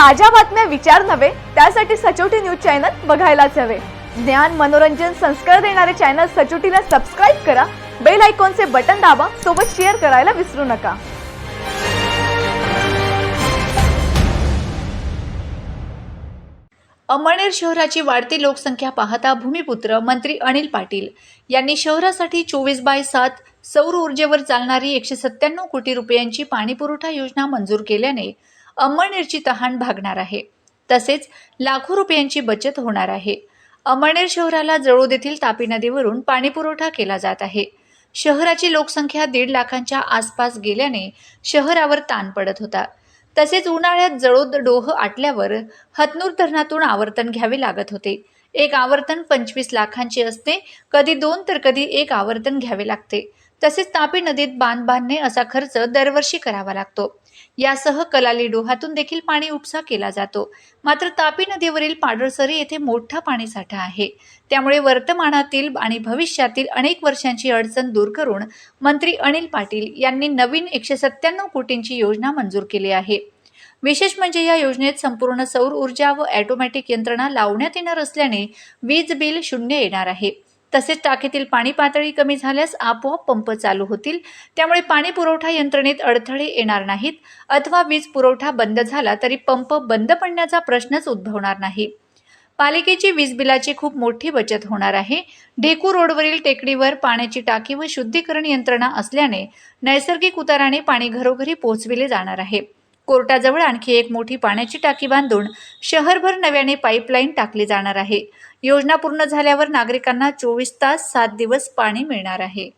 ताज्या बातम्या विचार नव्हे त्यासाठी सचोटी न्यूज चॅनल बघायलाच हवे. ज्ञान मनोरंजन संस्कार देणारे चॅनल सचोटीला सबस्क्राईब करा बेल आयकॉनचे बटन दाबा सोबत शेअर करायला विसरू नका. अमळनेर शहराची वाढती लोकसंख्या पाहता भूमिपुत्र मंत्री अनिल पाटील. यांनी शहरासाठी चोवीस बाय सात सौर ऊर्जेवर चालणारी एकशे सत्त्याण्णव कोटी रुपयांची पाणीपुरवठा योजना मंजूर केल्याने अमळनेरची तहान भागणार आहे. तसेच लाखो रुपयांची बचत होणार आहे. अमळनेर शहराला जळोद येथील तापी नदीवरून पाणीपुरवठा केला जात आहे. शहराची लोकसंख्या दीड लाखांच्या आसपास गेल्याने शहरावर ताण पडत होता. तसेच उन्हाळ्यात जळोद डोह आटल्यावर हतनूर धरणातून आवर्तन घ्यावे लागत होते. एक आवर्तन पंचवीस लाखांचे असते. कधी दोन तर कधी एक आवर्तन घ्यावे लागते. तसेच तापी नदीत बांध बांधणे असा खर्च दरवर्षी करावा लागतो. यासह कलाली डोहातून देखील पाणी उपसा केला जातो. मात्र तापी नदीवरील पाडळसरी येथे मोठा पाणीसाठा आहे. त्यामुळे वर्तमानातील आणि भविष्यातील अनेक वर्षांची अडचण दूर करून मंत्री अनिल पाटील यांनी नवीन एकशे सत्त्याण्णव कोटींची योजना मंजूर केली आहे. विशेष म्हणजे या योजनेत संपूर्ण सौर ऊर्जा व ऑटोमॅटिक यंत्रणा लावण्यात येणार असल्याने वीज बिल शून्य येणार आहे. तसेच टाकीतील पाणी पातळी कमी झाल्यास आपोआप पंप चालू होतील. त्यामुळे पाणी पुरवठा यंत्रणेत अडथळे येणार नाहीत. अथवा वीज पुरवठा बंद झाला तरी पंप बंद पडण्याचा प्रश्नच उद्भवणार नाही. पालिकेची वीज बिलाची खूप मोठी बचत होणार आहे. ढेकू रोडवरील टेकडीवर पाण्याची टाकी व शुद्धीकरण यंत्रणा असल्याने नैसर्गिक उताराने पाणी घरोघरी पोहोचविले जाणार आहे. कोर्टाजवळ आणखी एक मोठी पाण्याची टाकी बांधून शहरभर नव्याने पाईपलाईन टाकली जाणार आहे. योजना पूर्ण झाल्यावर नागरिकांना चोवीस तास सात दिवस पाणी मिळणार आहे.